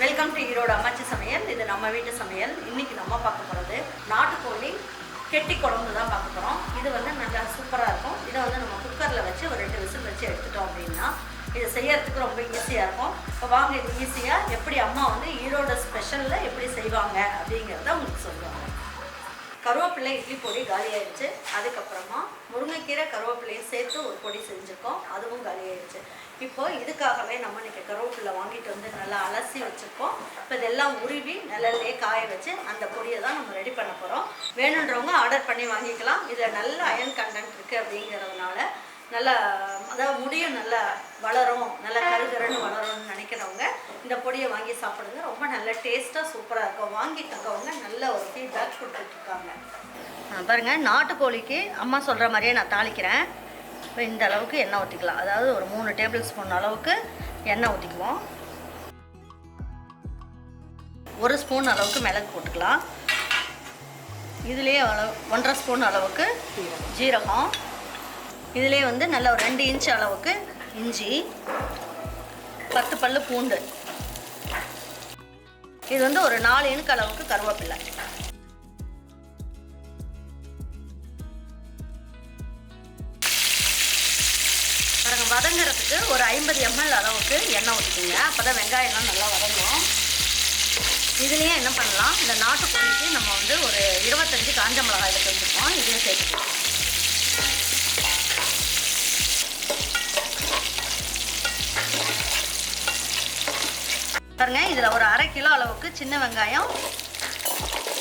Welcome to Erode அம்மாச்சி சமையல் இது நம்ம வீட்டு சமையல். இன்னைக்கு நம்ம பார்க்க போகிறது நாட்டுக்கோழி கெட்டி குழம்பு தான் பார்க்க போகிறோம் இது வந்து நல்லா சூப்பராக இருக்கும். இதை வந்து நம்ம குக்கரில் வச்சு ஒரு ரெண்டு விசில் வச்சு எடுத்துட்டோம் அப்படின்னா இதை செய்யறதுக்கு ரொம்ப ஈஸியாக இருக்கும். இப்போ வாங்க இது ஈஸியாக எப்படி அம்மா வந்து ஈரோடு ஸ்பெஷலில் எப்படி செய்வாங்க அப்படிங்கிறத உங்களுக்கு சொல்லுவாங்க கருவேப்பிலை இட்லி பொடி காலியாயிடுச்சு அதுக்கப்புறமா முருங்கைக்கீரை கருவேப்பிலையும் சேர்த்து ஒரு பொடி செஞ்சுருக்கோம். அதுவும் காலியாயிடுச்சு இப்போ இதுக்காகவே நம்ம இன்றைக்கி கருவேப்பிலை வாங்கிட்டு வந்து நல்லா அலசி வச்சுருக்கோம். இப்போ இதெல்லாம் உருவி நிழல்லே காய வச்சு அந்த பொடியை தான் நம்ம ரெடி பண்ண போகிறோம் வேணுன்றவங்க ஆர்டர் பண்ணி வாங்கிக்கலாம். இதில் நல்ல அயன் கண்டென்ட் இருக்குது அப்படிங்கிறதுனால நல்லா அதாவது முடியும் நல்லா வளரும் நல்லா கருகருன்னு வளரும்னு நினைக்கிறவங்க இந்த பொடியை வாங்கி சாப்பிடுங்க. ரொம்ப நல்ல டேஸ்ட்டாக சூப்பராக இருக்கும். வாங்கிட்டவங்க நல்ல ஒரு ஃபீட்பேக் கொடுத்துட்ருக்காங்க. பாருங்க நாட்டுக்கோழிக்கு அம்மா சொல்கிற மாதிரியே நான் தாளிக்கிறேன். இப்போ இந்த அளவுக்கு எண்ணெய் ஊற்றிக்கலாம் அதாவது ஒரு மூணு டேபிள் ஸ்பூன் அளவுக்கு எண்ணெய் ஊற்றிக்குவோம் ஒரு ஸ்பூன் அளவுக்கு மிளகு போட்டுக்கலாம். இதுலேயே அளவு ஒன்றரை ஸ்பூன் அளவுக்கு ஜீரகம். இதுலேயே வந்து நல்ல ஒரு ரெண்டு இன்ச் அளவுக்கு இஞ்சி பத்து பல்லு பூண்டு. இது வந்து ஒரு நாலு இனுக்கு அளவுக்கு கருவேப்பிலை. பாருங்க வதங்குறதுக்கு ஒரு ஐம்பது எம்எல் அளவுக்கு எண்ணெய் ஊற்றிக்கோங்க அப்போ தான் வெங்காயம்லாம் நல்லா வதங்கும். இதுலேயே என்ன பண்ணலாம்? இந்த நாட்டுக்கோழிக்கு நம்ம வந்து ஒரு இருபத்தஞ்சு காஞ்ச மிளகாய் எடுத்து வச்சுருக்கோம் இதையும் சேர்த்துக்கலாம் பாருங்க இதில் ஒரு அரை கிலோ அளவுக்கு சின்ன வெங்காயம்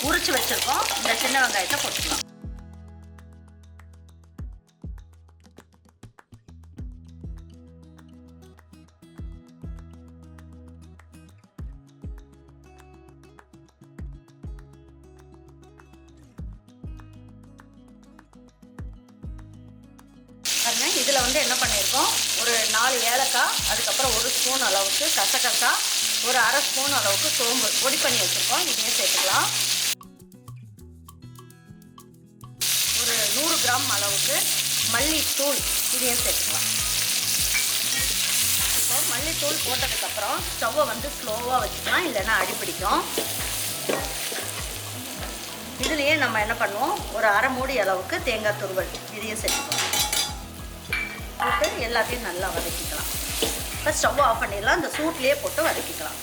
உரிச்சு வச்சுருக்கோம். இந்த சின்ன வெங்காயத்தை போட்டுக்கலாம். இதில் வந்து என்ன பண்ணியிருக்கோம்? ஒரு நாலு ஏலக்காய் அதுக்கப்புறம் ஒரு ஸ்பூன் அளவுக்கு கசகசா ஒரு அரை ஸ்பூன் அளவுக்கு சோம்பு பொடி பண்ணி வச்சுருக்கோம். இதையும் சேர்த்துக்கலாம். ஒரு நூறு கிராம் அளவுக்கு மல்லித்தூள் இதையும் சேர்த்துக்கலாம். இப்போ மல்லித்தூள் போட்டதுக்கப்புறம் ஸ்டவ்வை வந்து ஸ்லோவாக வச்சுக்கலாம். இல்லைன்னா அடிப்பிடிக்கும் இதுலேயே நம்ம என்ன பண்ணுவோம்? ஒரு அரை மூடி அளவுக்கு தேங்காய் துருவல் இதையும் சேர்த்துக்கலாம். போட்டு எல்லாத்தையும் நல்லா வதக்கிக்கலாம். இப்போ ஸ்டவ் ஆஃப் பண்ணிடலாம். இந்த சூட்லேயே போட்டு வதக்கிக்கலாம்.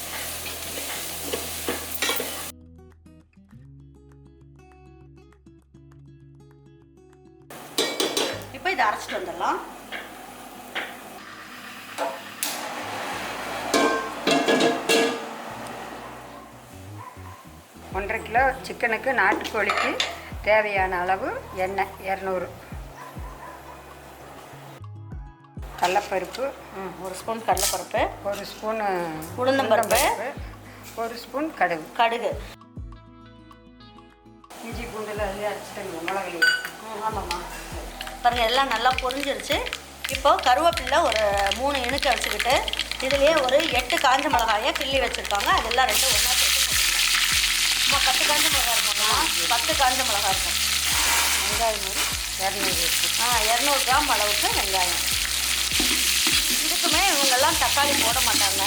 இப்போ இதை அரைச்சிட்டு வந்துடலாம். ஒன்றரை கிலோ சிக்கனுக்கு நாட்டுக்கோழிக்கு தேவையான அளவு எண்ணெய் இரநூறு. கடலப்பருப்பு ஒரு ஸ்பூன் கடலைப்பருப்பு ஒரு ஸ்பூனு உளுந்தம்பருப்பு. ஒரு ஸ்பூன் கடுகு. கடுகு. இஞ்சி பூண்டில் அதிலே அரைச்சிட்டேங்க மிளகுலையே ஆமாம்மா. பாருங்கள் எல்லாம் நல்லா பொரிஞ்சிருச்சு. இப்போ கருவேப்பிலை ஒரு மூணு இணுக்க வச்சுக்கிட்டு இதுலேயே ஒரு எட்டு காஞ்ச மிளகாயை கிள்ளி வச்சுருக்காங்க. அதெல்லாம் ரெண்டும் ஒன்றா சேர்த்து. அம்மா பத்து காஞ்ச மிளகாய் இருக்கும்மா பத்து காஞ்ச மிளகாய் இருக்கும். வெங்காயம் இரநூறு. ஆ இரநூறு கிராம் அளவுக்கு வெங்காயம். இதுக்குமே இவங்கெல்லாம் தக்காளி போட மாட்டாங்க.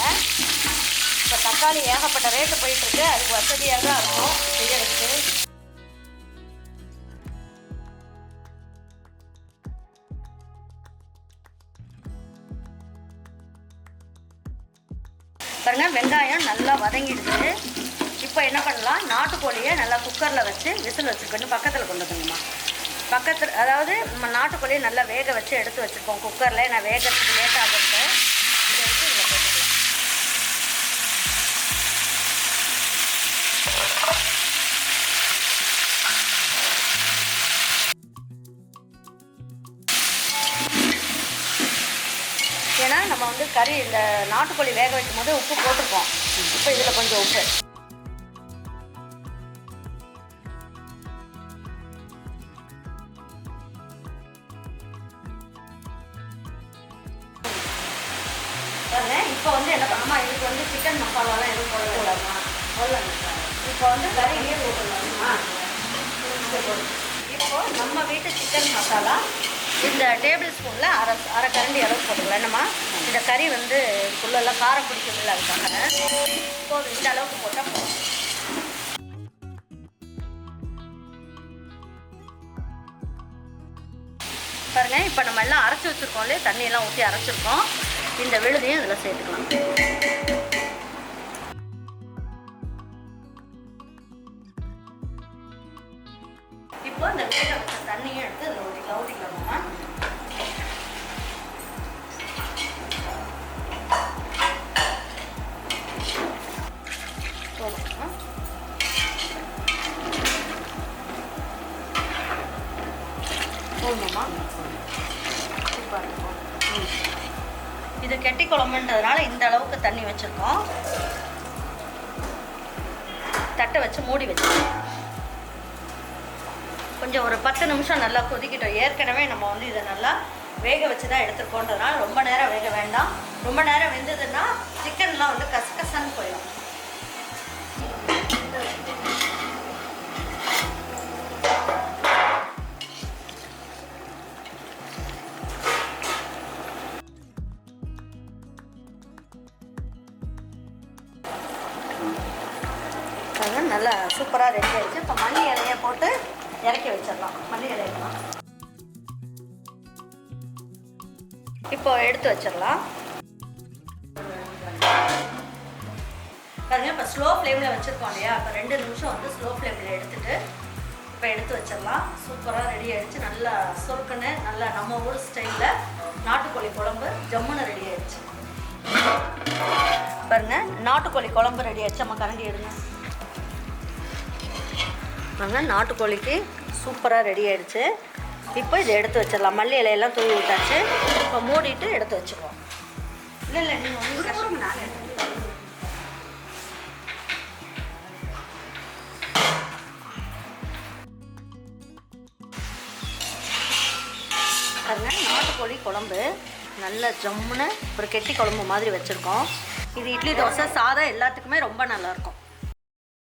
இப்போ தக்காளி ஏகப்பட்ட ரேட்டு போயிட்டுருக்கு. அதுக்கு வசதியாக தான் இருக்கும். செய்யறதுக்கு. பாருங்க வெங்காயம் நல்லா வதங்கிடுச்சு இப்போ என்ன பண்ணலாம்? நாட்டுக்கோழியை நல்லா குக்கரில் வச்சு விசில் வச்சுக்கணும் பக்கத்தில் கொண்டு வந்துங்கம்மா பக்கத்தில் அதாவது நம்ம நாட்டுக்கோழியை நல்லா வேக வச்சு எடுத்து வச்சுருக்கோம் குக்கரில் நான் வேகிறதுக்கு லேட் ஆகுறது இதை வச்சு இதில் போட்டுக்கலாம். ஏன்னா நம்ம வந்து கறி இந்த நாட்டுக்கோழி வேக வைக்கும் போது உப்பு போட்டிருக்கோம். இப்போ இதில் கொஞ்சம் உப்பு. இப்போ வந்து என்ன பண்ணமா இதுக்கு வந்து சிக்கன் மசாலாலாம் எதுவும் போடக்கூடாதுமா போடலாங்க இப்போ வந்து கறியே போட்டுடலாமா? இப்போ நம்ம வீட்டு சிக்கன் மசாலா இந்த டேபிள் ஸ்பூனில் அரை அரை கரண்டி அளவு போட்டுக்கலாம். என்னம்மா? இந்த கறி வந்து ஃபுல்லெல்லாம் காரம் பிடிக்கிறதுல அதுக்காக. இப்போ இந்த அளவுக்கு போட்டால் போதும். பாருங்க இப்போ நம்ம எல்லாம் அரைச்சி வச்சுருக்கோம் இல்லையே? தண்ணியெல்லாம் ஊற்றி அரைச்சிருக்கோம். இந்த விழுதையும் அதில் சேர்த்துக்கலாம். குழம்புன்றதுனால இந்த அளவுக்கு தண்ணி வச்சுருக்கோம். தட்டை வச்சு மூடி வச்சுருக்கோம். கொஞ்சம் ஒரு பத்து நிமிஷம் நல்லா கொதிக்கிட்டோம். ஏற்கனவே நம்ம வந்து இதை நல்லா வேக வச்சு தான் எடுத்துருக்கோன்றதுனால ரொம்ப நேரம் வேக வேண்டாம். ரொம்ப நேரம் வெந்ததுன்னா சிக்கன்லாம் வந்து கசகசன்னு போயிடும். பாருங்கள் நல்லா சூப்பராக ரெடி ஆகிடுச்சு இப்போ மல்லி இலையை போட்டு இறக்கி வச்சிடலாம். மல்லி இலையெல்லாம் இப்போ எடுத்து வச்சிடலாம். பாருங்கள் இப்போ ஸ்லோ ஃப்ளேமில் வச்சுருக்கோம் இல்லையா? இப்போ ரெண்டு நிமிஷம் வந்து ஸ்லோ ஃப்ளேமில் எடுத்துட்டு இப்போ எடுத்து வச்சிடலாம். சூப்பராக ரெடி ஆகிடுச்சு நல்லா சொருக்குன்னு நல்லா நம்ம ஊர் ஸ்டைலில் நாட்டுக்கோழி குழம்பு ஜம்முன்னு ரெடி ஆகிடுச்சு பாருங்க நாட்டுக்கோழி குழம்பு ரெடி ஆகிடுச்சு நம்ம கரண்டி எடுங்க. ஆனால் நாட்டுக்கோழிக்கு சூப்பராக ரெடி ஆகிடுச்சு இப்போ இதை எடுத்து வச்சிடலாம். மல்லி இலையெல்லாம் தூவி விட்டாச்சு. இப்போ மூடிட்டு எடுத்து வச்சிருவோம். இல்லை இல்லை நீங்கள் வந்து நாட்டுக்கோழி குழம்பு நல்ல ஜம்முன்னு ஒரு கெட்டி குழம்பு மாதிரி வச்சுருக்கோம். இது இட்லி தோசை சாதம் எல்லாத்துக்குமே ரொம்ப நல்லாயிருக்கும்